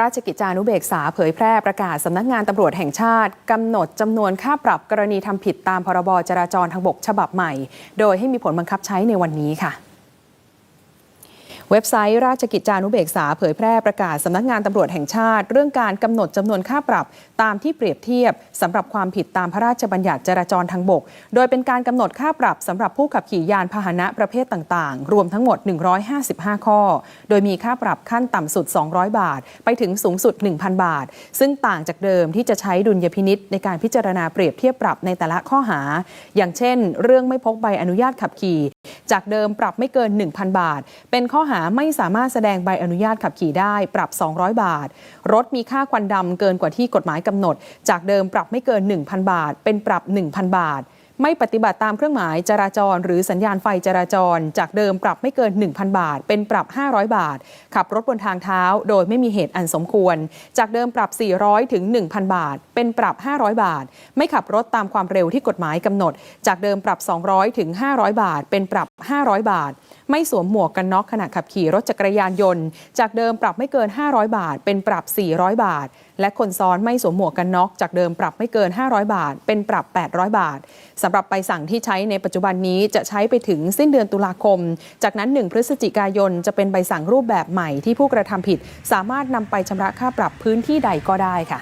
ราชกิจจานุเบกษาเผยแพร่ประกาศสำนักงานตำรวจแห่งชาติกำหนดจำนวนค่าปรับกรณีทำผิดตามพรบจราจรทางบกฉบับใหม่ โดยให้มีผลบังคับใช้ในวันนี้ค่ะ เว็บไซต์ราชกิจจานุเบกษาเผยแพร่ประกาศสำนักงานตำรวจแห่งชาติ เรื่องการกำหนดจำนวนค่าปรับ ตามที่เปรียบเทียบสำหรับความผิดตามพระราชบัญญัติจราจรทางบก โดยเป็นการกำหนดค่าปรับสำหรับผู้ขับขี่ยานพาหนะประเภทต่างๆ รวมทั้งหมด 155 ข้อ โดยมีค่าปรับขั้นต่ำสุด 200 บาท ไปถึงสูงสุด 1,000 บาท ซึ่งต่างจากเดิมที่จะใช้ดุลยพินิษในการพิจารณาเปรียบเทียบปรับในแต่ละข้อหา อย่างเช่น เรื่องไม่พกใบอนุญาตขับขี่ จากเดิมปรับไม่เกิน 1,000 บาท เป็นข้อหาไม่สามารถแสดงใบอนุญาตขับขี่ได้ปรับ 200 บาท รถมีค่าควันดำเกินกว่าที่กฎหมายกำหนด จากเดิมปรับไม่เกิน 1,000 บาท เป็นปรับ 1,000 บาท ไม่ปฏิบัติตามเครื่องหมายจราจร หรือสัญญาณไฟจราจร จากเดิมปรับไม่เกิน 1,000 บาท เป็นปรับ 500 บาท ขับรถบนทางเท้า โดยไม่มีเหตุอันสมควร จากเดิมปรับ 400 ถึง 1,000 บาท เป็นปรับ 500 บาท ไม่ขับรถตามความเร็วที่กฎหมายกำหนด จากเดิมปรับ 200 ถึง 500 บาท เป็นปรับ 500 บาท ไม่สวมหมวกกันน็อกขณะขับขี่รถจักรยานยนต์ จากเดิมปรับไม่เกิน 500 บาท เป็นปรับ 400 บาท และคนซ้อนไม่สวมหมวกกันน็อกจากเดิมปรับไม่เกิน 500 บาท เป็นปรับ 800 บาทสำหรับใบสั่งที่ใช้ในปัจจุบันนี้จะใช้ไปถึงสิ้นเดือนตุลาคม จากนั้น 1 พฤศจิกายนจะเป็นใบสั่งรูปแบบใหม่ที่ผู้กระทำผิด สามารถนำไปชำระค่าปรับพื้นที่ใดก็ได้ค่ะ